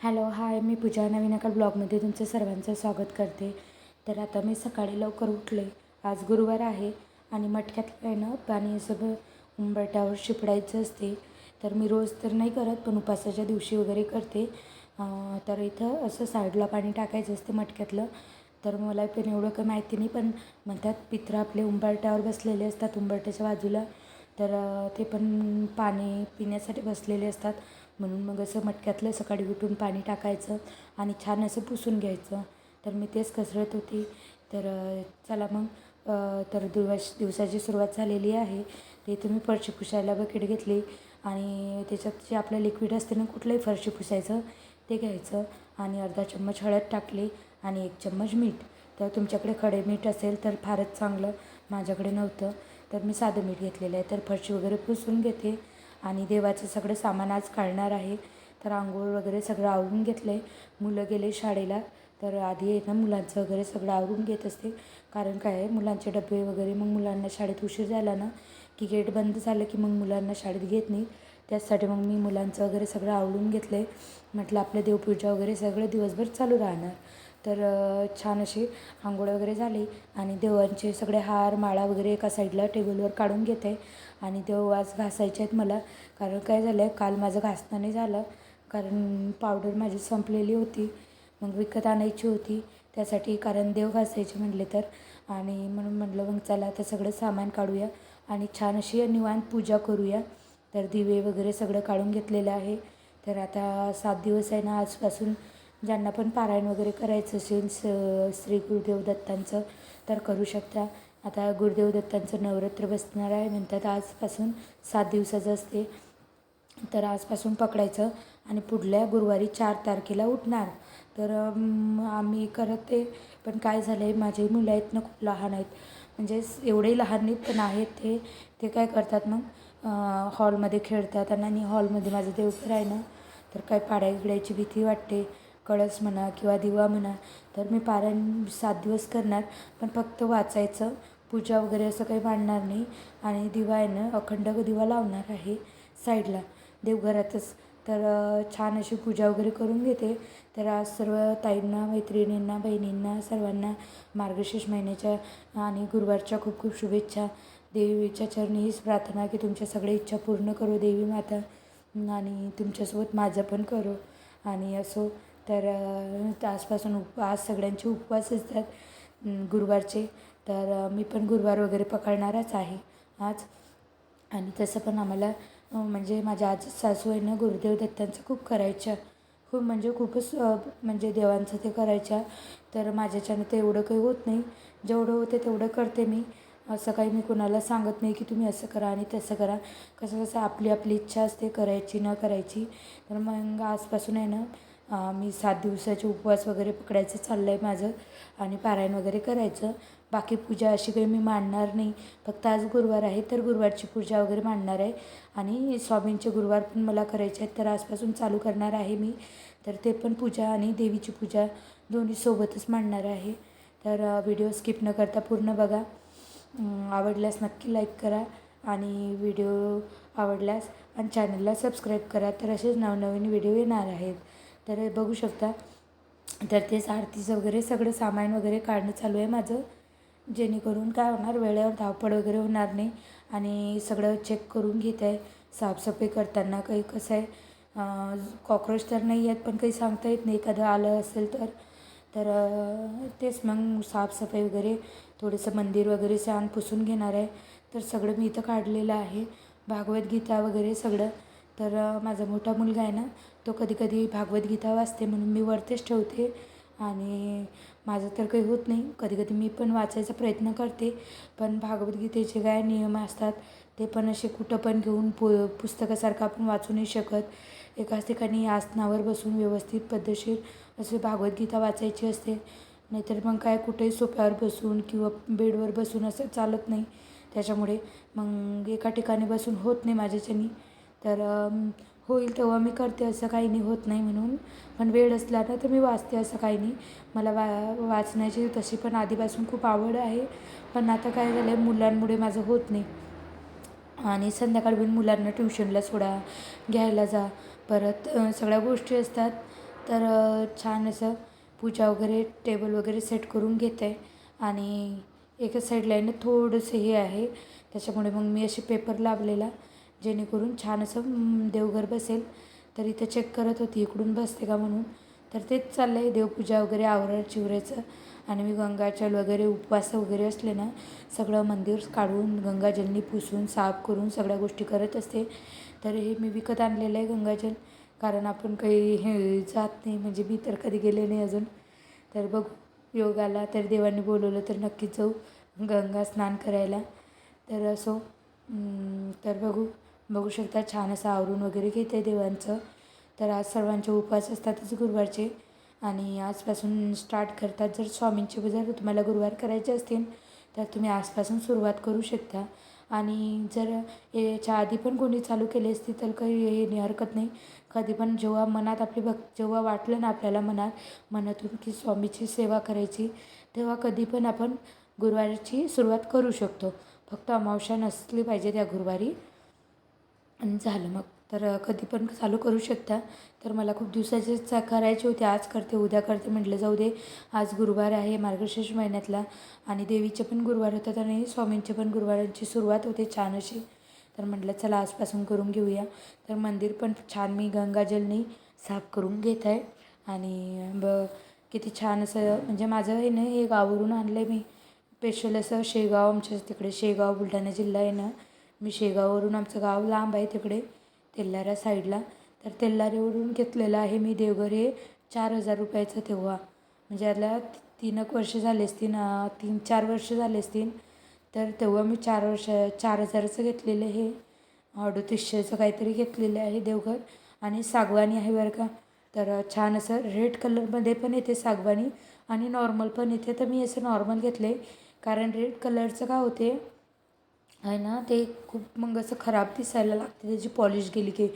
Hello hi मी पूजा नवीन एका ब्लॉगमध्ये तुमचं सर्वांचं स्वागत करते. तर आता मी सकाळी लवकर उठले. आज गुरुवार आहे आणि मटक्यात आहे ना पाणी सगळं उंबरट्यावर शिपडायचं असते. तर मी रोज तर नाही करत पण उपासाच्या दिवशी वगैरे करते. तर इथं असं साईडला पाणी टाकायचं असते मटक्यातलं. तर मला पण एवढं काही माहिती नाही पण म्हणतात पित्र आपले उंबरट्यावर बसलेले असतात उंबरट्याच्या बाजूला. तर ते पण पाणी पिण्यासाठी बसलेले असतात. म्हणून मग असं मटक्यातलं सकाळी उठून पाणी टाकायचं आणि छान असं पुसून घ्यायचं. तर मी तेच कसरत होती. तर चला मग तर दिवस दिवसाची सुरुवात झालेली आहे. ते तुम्ही फरशी पुसायला बकेट घेतली आणि त्याच्यात जे आपलं लिक्विड असते ना कुठलंही फरशी पुसायचं ते घ्यायचं आणि अर्धा चम्मच हळद टाकली आणि एक चम्मच मीठ. तर तुमच्याकडे खडे मीठ असेल तर फारच चांगलं. माझ्याकडे नव्हतं. तर मी साधं मीठ घेतलेलं आहे. तर फरशी वगैरे पुसून घेते. आणि देवाचं सगळं सामान आज काढणार आहे. तर आंघोळ वगैरे सगळं आवरून घेतलं आहे मुलं गेले शाळेला. तर आधी आहे ना मुलांचं वगैरे सगळं आवरून घेत असते. कारण काय आहे मुलांचे डबे वगैरे मग मुलांना शाळेत उशीर झाला ना की गेट बंद झालं की मग मुलांना शाळेत घेत नाही. त्याचसाठी मग मी मुलांचं वगैरे सगळं आवडून घेतलं आहे म्हटलं आपलं देवपूजा वगैरे सगळं दिवसभर चालू राहणार. तर छान अशी आंघोळ वगैरे झाली आणि देवांचे सगळे हार माळा वगैरे एका साईडला टेबलवर काढून घेते आणि देव आज घासायचे आहेत मला. कारण काय झालं आहे काल माझं घासणं नाही झालं. कारण पावडर माझी संपलेली होती. मग विकत आणायची होती. त्यासाठी कारण देव घासायचे म्हटले तर. आणि म्हणून म्हटलं मग चला आता सगळं सामान काढूया आणि छान अशी निवांत पूजा करूया. तर दिवे वगैरे सगळं काढून घेतलेलं आहे. तर आता सात दिवस आहे ना आजपासून ज्यांना पण पारायण वगैरे करायचं असेल स श्री गुरुदेव दत्तांचं तर करू शकता. आता गुरुदेव दत्तांचं नवरात्र बसणार आहे म्हणतात आजपासून सात दिवसाचं असते. तर आजपासून पकडायचं आणि पुढल्या गुरुवारी चार तारखेला उठणार. तर आम्ही आम्ही करते पण काय झालं आहे माझे मुलं आहेत ना खूप लहान आहेत. म्हणजे एवढे लहान नाहीत पण आहेत ते ते काय करतात मग हॉलमध्ये खेळतात आणि हॉलमध्ये माझं देवघर आहे ना तर काय पाड्या गिड्याची भीती वाटते. कळस म्हणा किंवा दिवा म्हणा तर मी पारायण सात दिवस करणार. पण फक्त वाचायचं पूजा वगैरे असं काही मांडणार नाही. आणि दिवा आहे ना अखंड दिवा लावणार आहे साईडला देवघरातच. तर छान अशी पूजा वगैरे करून घेते. तर आज सर्व ताईंना मैत्रिणींना बहिणींना सर्वांना मार्गशीर्ष महिन्याच्या आणि गुरुवारच्या खूप खूप शुभेच्छा. देवीच्या चरणी हीच प्रार्थना की तुमच्या सगळ्या इच्छा पूर्ण करो देवी माता. आणि तुमच्यासोबत माझं पण करो. आणि असो तर आजपासून उप आज सगळ्यांचे उपवास असतात गुरुवारचे. तर मी पण गुरुवार वगैरे पकडणारच आहे आज. आणि तसं पण आम्हाला म्हणजे माझ्या आज सासू आहे ना गुरुदेव दत्तांचं खूप करायच्या. खूप म्हणजे खूपच म्हणजे देवांचं ते करायच्या. तर माझ्याच्यानं ते एवढं काही होत नाही. जेवढं होते तेवढं करते मी. असं काही मी कुणाला सांगत नाही की तुम्ही असं करा आणि तसं करा. कसं कसं आपली आपली इच्छा असते करायची न करायची. तर मग आजपासून आहे ना मी सात दिवसाचे उपवास वगैरे पकडायचं चाललं आहे माझं आणि पारायण वगैरे करायचं. बाकी पूजा अशी काही मी मांडणार नाही. फक्त आज गुरुवार आहे तर गुरुवारची पूजा वगैरे मांडणार आहे. आणि स्वामींचे गुरुवार पण मला करायचे आहेत तर आजपासून चालू करणार आहे मी. तर ते पण पूजा आणि देवीची पूजा दोन्ही सोबतच मांडणार आहे. तर व्हिडिओ स्किप न करता पूर्ण बघा. आवडल्यास नक्की लाईक करा आणि व्हिडिओ आवडल्यास आणि चॅनलला सबस्क्राईब करा. तर असेच नवनवीन व्हिडिओ येणार आहेत. तर बघू शकता. तर तेच आरतीचं वगैरे सगळं सामान वगैरे काढणं चालू आहे माझं. जेणेकरून काय होणार वेळेवर धावपळ वगैरे होणार नाही. आणि सगळं चेक करून घेत आहे. साफसफाई करताना काही कसं आहे कॉक्रोच तर नाही आहेत पण काही सांगता येत नाही. एखादं आलं असेल तर. तर तेच मग साफसफाई वगैरे थोडंसं मंदिर वगैरे छान पुसून घेणार आहे. तर सगळं मी इथं काढलेलं आहे. भागवत गीता वगैरे सगळं. तर माझा मोठा मुलगा आहे ना तो कधी कधी वाचते म्हणून मी वरतीच ठेवते. आणि माझं तर काही होत नाही. कधी कधी मी पण वाचायचा प्रयत्न करते. पण भागवद्गीतेचे काय नियम असतात ते पण असे कुठं पण घेऊन पु पुस्तकासारखं आपण वाचू नाही शकत. एकाच ठिकाणी आसनावर बसून व्यवस्थित पद्धतशीर असे भागवद्गीता वाचायची असते. नाहीतर मग काय कुठेही सोफ्यावर बसून किंवा बेडवर बसून असं चालत नाही. त्याच्यामुळे मग एका ठिकाणी बसून होत नाही माझ्याच्यानी. तर होईल तेव्हा मी करते असं काही नाही होत नाही म्हणून. पण वेळ असला ना तर मी वाचते असं काही नाही. मला वा वाचण्याची तशी पण आधीपासून खूप आवड आहे. पण आता काय झालं आहे मुलांमुळे माझं होत नाही. आणि संध्याकाळी पण मुलांना ट्युशनला सोडा घ्यायला जा. परत सगळ्या गोष्टी असतात. तर छान असं पूजा वगैरे टेबल वगैरे सेट करून घेते. आणि एका साईडला आहे ना थोडंसं हे आहे. त्याच्यामुळे मग मी असे पेपर लावलेला. जेणेकरून छान असं देवघर बसेल. तर इथं चेक करत होती इकडून बसते का म्हणून. तर तेच चाललं आहे देवपूजा वगैरे आवरण चिवरायचं आणि मी गंगाजल वगैरे उपवास वगैरे असले ना सगळं मंदिर काढून गंगाजलनी पुसून साफ करून सगळ्या गोष्टी करत असते. तर हे मी विकत आणलेलं आहे गंगाजल. कारण आपण काही हे जात नाही म्हणजे मी तर कधी गेले नाही अजून. तर बघू योग आला तर देवाने बोलवलं तर नक्कीच जाऊ गंगा स्नान करायला. तर असो तर बघू. बघू शकता छान असं आवरून वगैरे घेते देवांचं. तर आज सर्वांचे उपवास असतातच गुरुवारचे. आणि आजपासून स्टार्ट करतात जर स्वामींचे जर तुम्हाला गुरुवार करायचे असतील तर तुम्ही आजपासून सुरुवात करू शकता. आणि जर याच्या आधी पण कोणी चालू केली असती तर काही हे हरकत नाही. कधी पण जेव्हा मनात आपली भक् जेव्हा वाटलं ना आपल्याला मनात मनातून की स्वामीची सेवा करायची तेव्हा कधी पण आपण गुरुवारची सुरुवात करू शकतो. फक्त अमावस्या नसली पाहिजे त्या गुरुवारी. आणि झालं. मग तर कधी पण चालू करू शकता. तर मला खूप दिवसाचेच चा करायचे होते. आज करते उद्या करते म्हटलं जाऊ दे. आज गुरुवार आहे मार्गशीर्ष महिन्यातला आणि देवीचे पण गुरुवार होतात आणि स्वामींचे पण गुरुवारांची सुरुवात होते छान अशी. तर म्हटलं चला आजपासून करून घेऊया. तर मंदिर पण छान मी गंगाजलनी साफ करून घेत आहे. आणि ब किती छान असं म्हणजे माझं हे ना हे गावावरून आणलं आहे मी. स्पेशल असं शेगाव आमच्या तिकडे शेगाव बुलढाणा जिल्हा आहे ना मी शेगाववरून आमचं गाव लांब आहे तिकडे तेल्लारा साईडला. तर तेल्लारेवरून घेतलेलं आहे मी देवघर हे चार हजार रुपयाचं तेव्हा. म्हणजे याला तीन एक वर्ष झाले असतील तीन चार वर्ष झाले असतील. तर तेव्हा मी चार वर्ष चार हजाराचं घेतलेलं हे अडतीसशेचं काहीतरी घेतलेलं आहे देवघर. आणि सागवानी आहे बरं का. तर छान असं रेड कलरमध्ये पण येते सागवानी. आणि नॉर्मल पण येते. तर मी असं नॉर्मल घेतले कारण रेड कलरचं काय होते? आहे ना ते खूप मग असं खराब दिसायला लागते त्याची पॉलिश गेली की.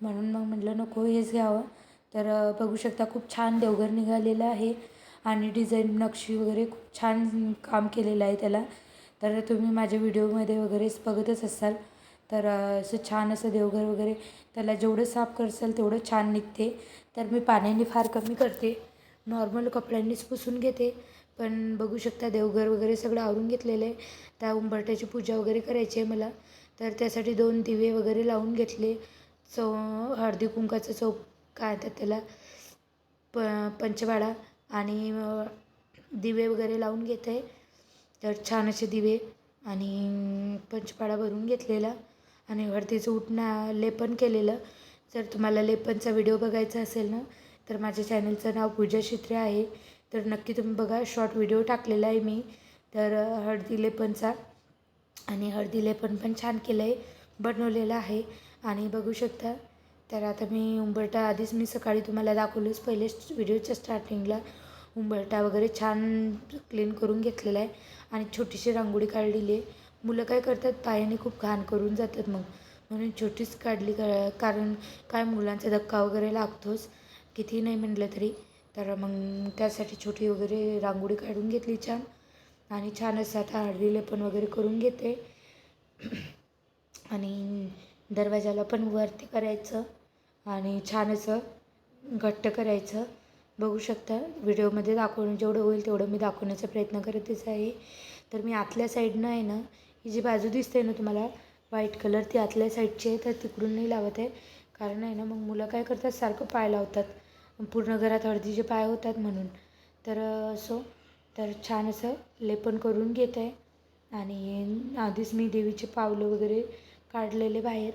म्हणून मग म्हटलं नको हेच घ्यावं. तर बघू शकता खूप छान देवघर निघालेलं आहे. आणि डिझाईन नक्षी वगैरे खूप छान काम केलेलं आहे त्याला. तर तुम्ही माझ्या व्हिडिओमध्ये वगैरेच बघतच असाल. तर असं छान असं देवघर वगैरे त्याला जेवढं साफ करसाल तेवढं छान निघते. तर मी पाण्याने फार कमी करते. नॉर्मल कपड्यांनीच पुसून घेते. पण बघू शकता देवघर वगैरे सगळं आवरून घेतलेलं आहे. त्या उंबरट्याची पूजा वगैरे करायची आहे मला. तर त्यासाठी दोन दिवे वगैरे लावून घेतले. चौ हळदी कुंकाचं चौक काय येतात त्याला प पंचवाडा आणि दिवे वगैरे लावून घेत आहे. तर छान असे दिवे आणि पंचपाडा भरून घेतलेला आणि हळदीचं उठणं लेपन केलेलं. जर तुम्हाला लेपनचा व्हिडिओ बघायचा असेल ना तर माझ्या चॅनलचं नाव पूजा शित्रे आहे. तर नक्की तुम्ही बघा शॉर्ट व्हिडिओ टाकलेला आहे मी. तर हळदी लेपनचा आणि हळदी लेपन पण छान केलं आहे बनवलेलं आहे. आणि बघू शकता. तर आता मी उंबरटा आधीच मी सकाळी तुम्हाला दाखवलंच. पहिले व्हिडिओच्या स्टार्टिंगला उंबरटा वगैरे छान क्लीन करून घेतलेला आहे. आणि छोटीशी रांगोळी काढलेली आहे. मुलं काय करतात? पायाने खूप घाण करून जातात मग. म्हणून छोटीच काढली का कारण काय मुलांचा धक्का वगैरे लागतोच. किती नाही म्हटलं तरी. तर मग त्यासाठी छोटी वगैरे रांगोळी काढून घेतली छान. आणि छान असं आता हळदी लेपन वगैरे करून घेते. आणि दरवाजाला पण वरती करायचं. आणि छान असं घट्ट करायचं. बघू शकता व्हिडिओमध्ये दाखवणं जेवढं होईल तेवढं मी दाखवण्याचा प्रयत्न करतच आहे. तर मी आतल्या साईडनं आहे ना ही जी बाजू दिसते ना तुम्हाला व्हाईट कलर ती आतल्या साईडची आहे तर तिकडून नाही लावत आहे. कारण आहे ना मग मुलं काय करतात सारखं पाय लावतात. पूर्ण घरात हळदीचे पाय होतात म्हणून. तर असो. तर छान असं लेपन करून घेत आहे. आणि आधीच मी देवीचे पावलं वगैरे काढलेले बाहेर.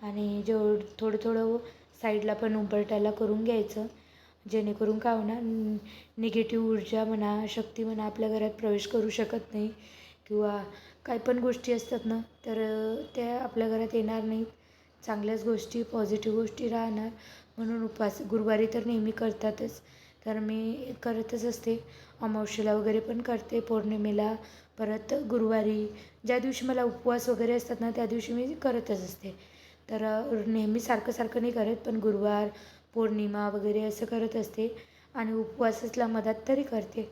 आणि जेव थोडं थोडं साईडला पण उंबरट्याला करून घ्यायचं. जेणेकरून काय होणार निगेटिव्ह ऊर्जा म्हणा शक्ती म्हणा आपल्या घरात प्रवेश करू शकत नाही. किंवा काही पण गोष्टी असतात ना तर त्या आपल्या घरात येणार नाहीत. चांगल्याच गोष्टी पॉझिटिव्ह गोष्टी राहणार. म्हणून उपवास गुरुवारी तर नेहमी करतातच. तर मी करतच असते. अमावस्येला वगैरे पण करते पौर्णिमेला परत गुरुवारी. ज्या दिवशी मला उपवास वगैरे असतात ना त्या दिवशी मी करतच असते. तर नेहमी सारखं सारखं नाही करत पण गुरुवार पौर्णिमा वगैरे असं करत असते. आणि उपवास असला मधात तरी करते.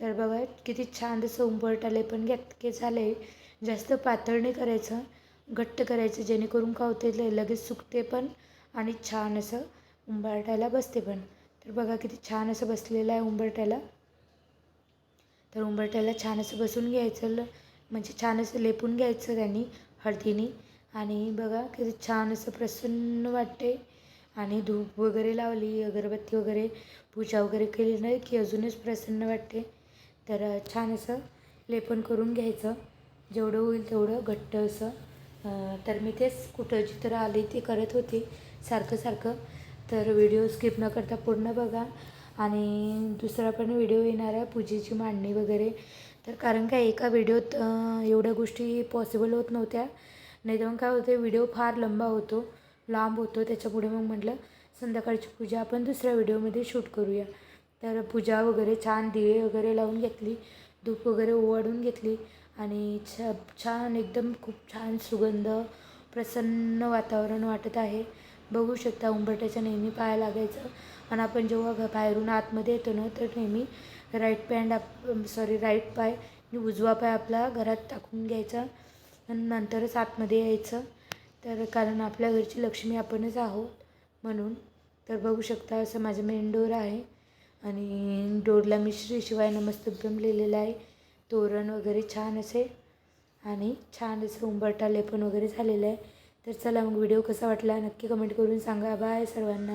तर बघा किती छान असं आहे पण घेत के झालं आहे जास्त पातळ नाही करायचं. घट्ट करायचं जेणेकरून का होते लगेच सुकते पण आणि छान असं उंबरट्याला बसते पण. तर बघा किती छान असं बसलेलं आहे उंबरट्याला तर उंबरट्याला छान असं बसून घ्यायचं ल म्हणजे छान असं लेपून घ्यायचं त्यांनी हळदीनी. आणि बघा किती छान असं प्रसन्न वाटते. आणि धूप वगैरे लावली अगरबत्ती वगैरे पूजा वगैरे केली नाही की अजूनच प्रसन्न वाटते. तर छान असं लेपन करून घ्यायचं. जेवढं होईल तेवढं घट्ट असं. तर मी तेच कुठं जिथं आली ते करत होते. सारखं सारखं. तर व्हिडिओ स्किप न करता पूर्ण बघा. आणि दुसरा पण व्हिडिओ येणार आहे पूजेची मांडणी वगैरे. तर कारण काय एका व्हिडिओत एवढ्या गोष्टी पॉसिबल होत नव्हत्या. नाही तर मग काय होते व्हिडिओ फार लंबा होतो लांब होतो. त्याच्यापुढे मग म्हटलं संध्याकाळची पूजा आपण दुसऱ्या व्हिडिओमध्ये शूट करूया. तर पूजा वगैरे छान दिवे वगैरे लावून घेतली धूप वगैरे ओवाळून घेतली. आणि छ छान एकदम खूप छान सुगंध प्रसन्न वातावरण वाटत आहे. बघू शकता उंबरट्याच्या नेहमी पाया लागायचं. आणि आपण जेव्हा घ बाहेरून आतमध्ये येतो ना तर नेहमी राईट पॅन्ड आप सॉरी राईट पाय म्हणजे उजवा पाय आपला घरात टाकून घ्यायचा आणि नंतरच आतमध्ये यायचं. तर कारण आपल्या घरची लक्ष्मी आपणच आहोत म्हणून. तर बघू शकता असं माझं मेन डोर आहे. आणि डोरला मी श्री शिवाय नमस्तभ्यम लिहिलेलं आहे. तोरण वगैरे छान असे. आणि छान असं उंबरटा लेपन वगैरे झालेलं आहे. तर चला मग व्हिडिओ कसा वाटला नक्की कमेंट करून सांगा. बाय सर्वांना.